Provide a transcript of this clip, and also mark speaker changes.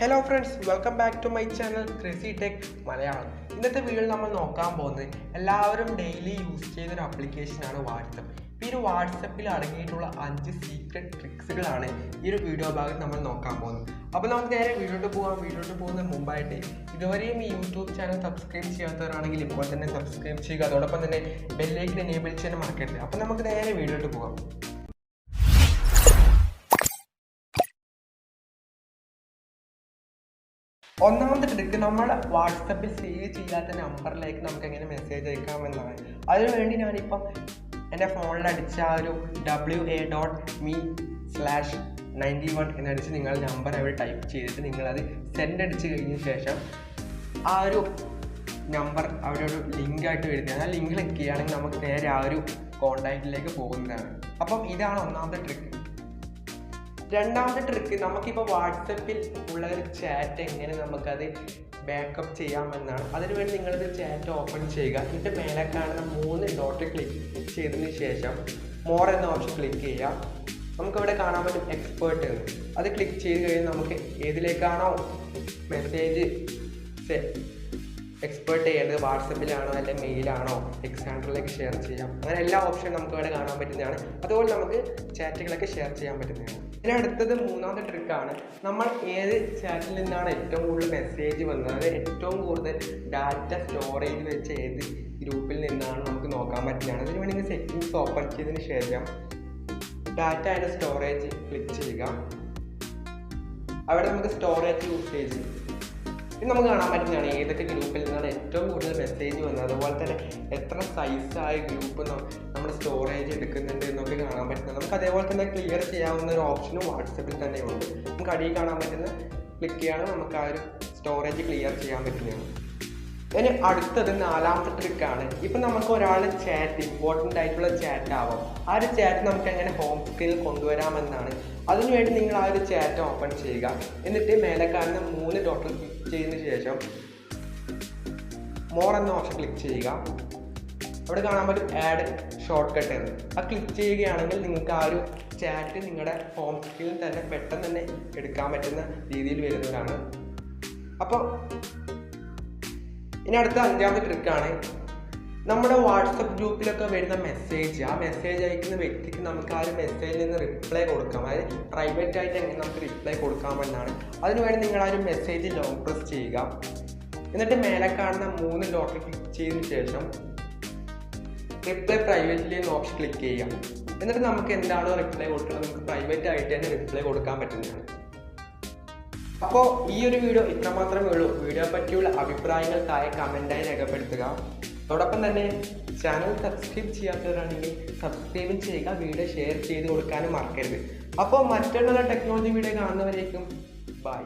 Speaker 1: Hello friends welcome back to my channel Crissy Tech Malayalam ഇന്നത്തെ വീഡിയോയിൽ നമ്മൾ നോക്കാൻ പോകുന്നത് എല്ലാവരും ഡെയിലി യൂസ് ചെയ്യുന്ന ആപ്ലിക്കേഷനാണ് വാട്സപ്പ്. ഈ ഒരു വാട്സപ്പിൽ അടങ്ങിയിട്ടുള്ള അഞ്ച് സീക്രട്ട് ട്രിക്സുകളാണ് ഈ ഒരു വീഡിയോ ഭാഗത്ത് നമ്മൾ നോക്കാൻ പോകുന്നത്. അപ്പോൾ നമുക്ക് നേരെ വീഡിയോട്ട് പോകാം വീഡിയോട്ട് പോകുന്ന മുമ്പായിട്ട് ഇതുവരെയും ഈ യൂട്യൂബ് ചാനൽ സബ്സ്ക്രൈബ് ചെയ്യാത്തവരാണെങ്കിൽ ഇപ്പോൾ തന്നെ സബ്സ്ക്രൈബ് ചെയ്യുക. അതോടൊപ്പം തന്നെ ബെല്ലേക്ക് എനേബിൾ ചെയ്യാൻ മറക്കരുത്. അപ്പോൾ നമുക്ക് നേരെ വീഡിയോട്ട് പോകാം ഒന്നാമത്തെ ട്രിക്ക് നമ്മൾ വാട്സപ്പിൽ സേവ് ചെയ്യാത്ത നമ്പറിലേക്ക് നമുക്ക് എങ്ങനെ മെസ്സേജ് അയക്കാമെന്നാണ് അതിനുവേണ്ടി ഞാനിപ്പം എന്റെ ഫോണിൽ അടിച്ച ആ ഒരു W A dot me slash ninety one എന്നടിച്ച് നിങ്ങൾ നമ്പർ അവിടെ ടൈപ്പ് ചെയ്തിട്ട് നിങ്ങളത് സെൻഡ് അടിച്ച് കഴിഞ്ഞ ശേഷം ആ ഒരു നമ്പർ അവിടെ ഒരു ലിങ്ക് ആയിട്ട് വരുന്നത് ആ ലിങ്ക് ക്ലിക്ക് ചെയ്യുകയാണെങ്കിൽ നമുക്ക് നേരെ ആ ഒരു കോണ്ടാക്റ്റിലേക്ക് പോകുന്നതാണ്. അപ്പം ഇതാണ് ഒന്നാമത്തെ ട്രിക്ക് രണ്ടാമത്തെ ട്രിക്ക് നമുക്കിപ്പോൾ വാട്സപ്പിൽ ഉള്ള ഒരു ചാറ്റ് എങ്ങനെ നമുക്കത് ബാക്കപ്പ് ചെയ്യാമെന്നാണ്. അതിനുവേണ്ടി നിങ്ങളത് ചാറ്റ് ഓപ്പൺ ചെയ്യുക. എന്നിട്ട് മേലെ കാണുന്ന മൂന്ന് ഡോട്ട് ക്ലിക്ക് ചെയ്തതിന് ശേഷം മോർ എന്ന ഓപ്ഷൻ ക്ലിക്ക് ചെയ്യുക. നമുക്കിവിടെ കാണാൻ പറ്റും എക്സ്പേർട്ട് എന്ന്. അത് ക്ലിക്ക് ചെയ്ത് കഴിഞ്ഞാൽ നമുക്ക് ഏതിലേക്കാണോ മെസ്സേജ് എക്സ്പേർട്ട് ചെയ്യേണ്ടത് വാട്സപ്പിലാണോ അല്ലെങ്കിൽ മെയിലാണോ എക്സാൻഡറിലേക്ക് ഷെയർ ചെയ്യാം. അങ്ങനെ എല്ലാ ഓപ്ഷനും നമുക്ക് ഇവിടെ കാണാൻ പറ്റുന്നതാണ്. അതുപോലെ നമുക്ക് ചാറ്റുകളൊക്കെ ഷെയർ ചെയ്യാൻ പറ്റുന്നതാണ്. ഇനി അടുത്തത് മൂന്നാമത്തെ ട്രിക്കാണ് നമ്മൾ ഏത് ചാറ്റിൽ നിന്നാണ് ഏറ്റവും കൂടുതൽ മെസ്സേജ് വന്നത്? ഏറ്റവും കൂടുതൽ ഡാറ്റ സ്റ്റോറേജ് വെച്ച ഏത് ഗ്രൂപ്പിൽ നിന്നാണ് നമുക്ക് നോക്കാൻ പറ്റുന്നതാണ് അതിന് വേണ്ടി സെറ്റിങ്സ് ഓപ്പൺ ചെയ്തതിന് ശേഷം ഡാറ്റ ആൻഡ് സ്റ്റോറേജ് ക്ലിക്ക് ചെയ്യുക. അവിടെ നമുക്ക് സ്റ്റോറേജ് യൂസേജ് ഇത് നമുക്ക് കാണാൻ പറ്റുന്നതാണ് ഏതൊക്കെ ഗ്രൂപ്പിൽ നിന്നാണ് ഏറ്റവും കൂടുതൽ മെസ്സേജ് വന്നത്. അതുപോലെ തന്നെ എത്ര സൈസായ ഗ്രൂപ്പ് നമ്മൾ സ്റ്റോറേജ് എടുക്കുന്നുണ്ട് എന്നൊക്കെ കാണാൻ പറ്റുന്നത്. നമുക്ക് അതേപോലെ തന്നെ ക്ലിയർ ചെയ്യാവുന്ന ഒരു ഓപ്ഷനും വാട്സപ്പിൽ തന്നെ ഉണ്ട്. നമുക്ക് അടിയിൽ കാണാൻ പറ്റുന്ന ക്ലിക്ക് ചെയ്യാണ് നമുക്ക് ആ ഒരു സ്റ്റോറേജ് ക്ലിയർ ചെയ്യാൻ പറ്റുന്നതാണ് ഇനി അടുത്തത് നാലാമത്തെ ട്രിക്കാണ് ഇപ്പം നമുക്ക് ഒരാൾ ചാറ്റ് ഇമ്പോർട്ടന്റ് ആയിട്ടുള്ള ചാറ്റ് ആവാം. ആ ഒരു ചാറ്റ് നമുക്ക് എങ്ങനെ ഹോം സ്ക്രീനിൽ കൊണ്ടുവരാമെന്നാണ്. അതിനുവേണ്ടി നിങ്ങൾ ആ ഒരു ചാറ്റ് ഓപ്പൺ ചെയ്യുക. എന്നിട്ട് മേലെ കാണുന്ന മൂന്ന് ഡോട്ടിൽ ക്ലിക്ക് ചെയ്തതിന് ശേഷം മോർ എന്ന ഓപ്ഷൻ ക്ലിക്ക് ചെയ്യുക. അവിടെ കാണാൻ പറ്റും ആഡ് ഷോർട്ട് കട്ട് എന്ന്. ആ ക്ലിക്ക് ചെയ്യുകയാണെങ്കിൽ നിങ്ങൾക്ക് ആ ഒരു ചാറ്റ് നിങ്ങളുടെ ഹോം സ്ക്രീനിൽ തന്നെ പെട്ടെന്ന് തന്നെ എടുക്കാൻ പറ്റുന്ന രീതിയിൽ വരുന്നതാണ്. അപ്പോൾ ഇനി അടുത്ത അഞ്ചാമത്തെ ട്രിക്കാണ് നമ്മുടെ വാട്സപ്പ് ഗ്രൂപ്പിലൊക്കെ വരുന്ന മെസ്സേജ് ആ മെസ്സേജ് അയക്കുന്ന വ്യക്തിക്ക് നമുക്ക് ആ ഒരു മെസ്സേജിൽ നിന്ന് റിപ്ലൈ കൊടുക്കാം. അതായത് പ്രൈവറ്റ് ആയിട്ട് എങ്ങനെ നമുക്ക് റിപ്ലൈ കൊടുക്കാമെന്നാണ് അതിനുവേണ്ടി നിങ്ങൾ ആ ഒരു മെസ്സേജ് ലോങ് പ്രസ് ചെയ്യുക. എന്നിട്ട് മേലെ കാണുന്ന മൂന്ന് ഡോട്ട് ക്ലിക്ക് ചെയ്തതിന് ശേഷം റിപ്ലൈ പ്രൈവറ്റ്ലി എന്ന ഓപ്ഷൻ ക്ലിക്ക് ചെയ്യാം എന്നിട്ട് നമുക്ക് എന്താണോ റിപ്ലൈ കൊടുക്കുന്നത്? നമുക്ക് പ്രൈവറ്റ് ആയിട്ട് തന്നെ റിപ്ലൈ കൊടുക്കാൻ പറ്റുന്നതാണ്. അപ്പോൾ ഈ ഒരു വീഡിയോ ഇത്രമാത്രമേ ഉള്ളൂ. വീഡിയോ പറ്റിയുള്ള അഭിപ്രായങ്ങൾ താഴെ കമന്റായി രേഖപ്പെടുത്തുക. അതോടൊപ്പം തന്നെ ചാനൽ സബ്സ്ക്രൈബ് ചെയ്യാത്തവരാണെങ്കിൽ സബ്സ്ക്രൈബ് ചെയ്യുക വീഡിയോ ഷെയർ ചെയ്ത് കൊടുക്കാനും മറക്കരുത്. അപ്പോൾ മറ്റുള്ള ടെക്നോളജി വീഡിയോ കാണുന്നവരേക്കും ബൈ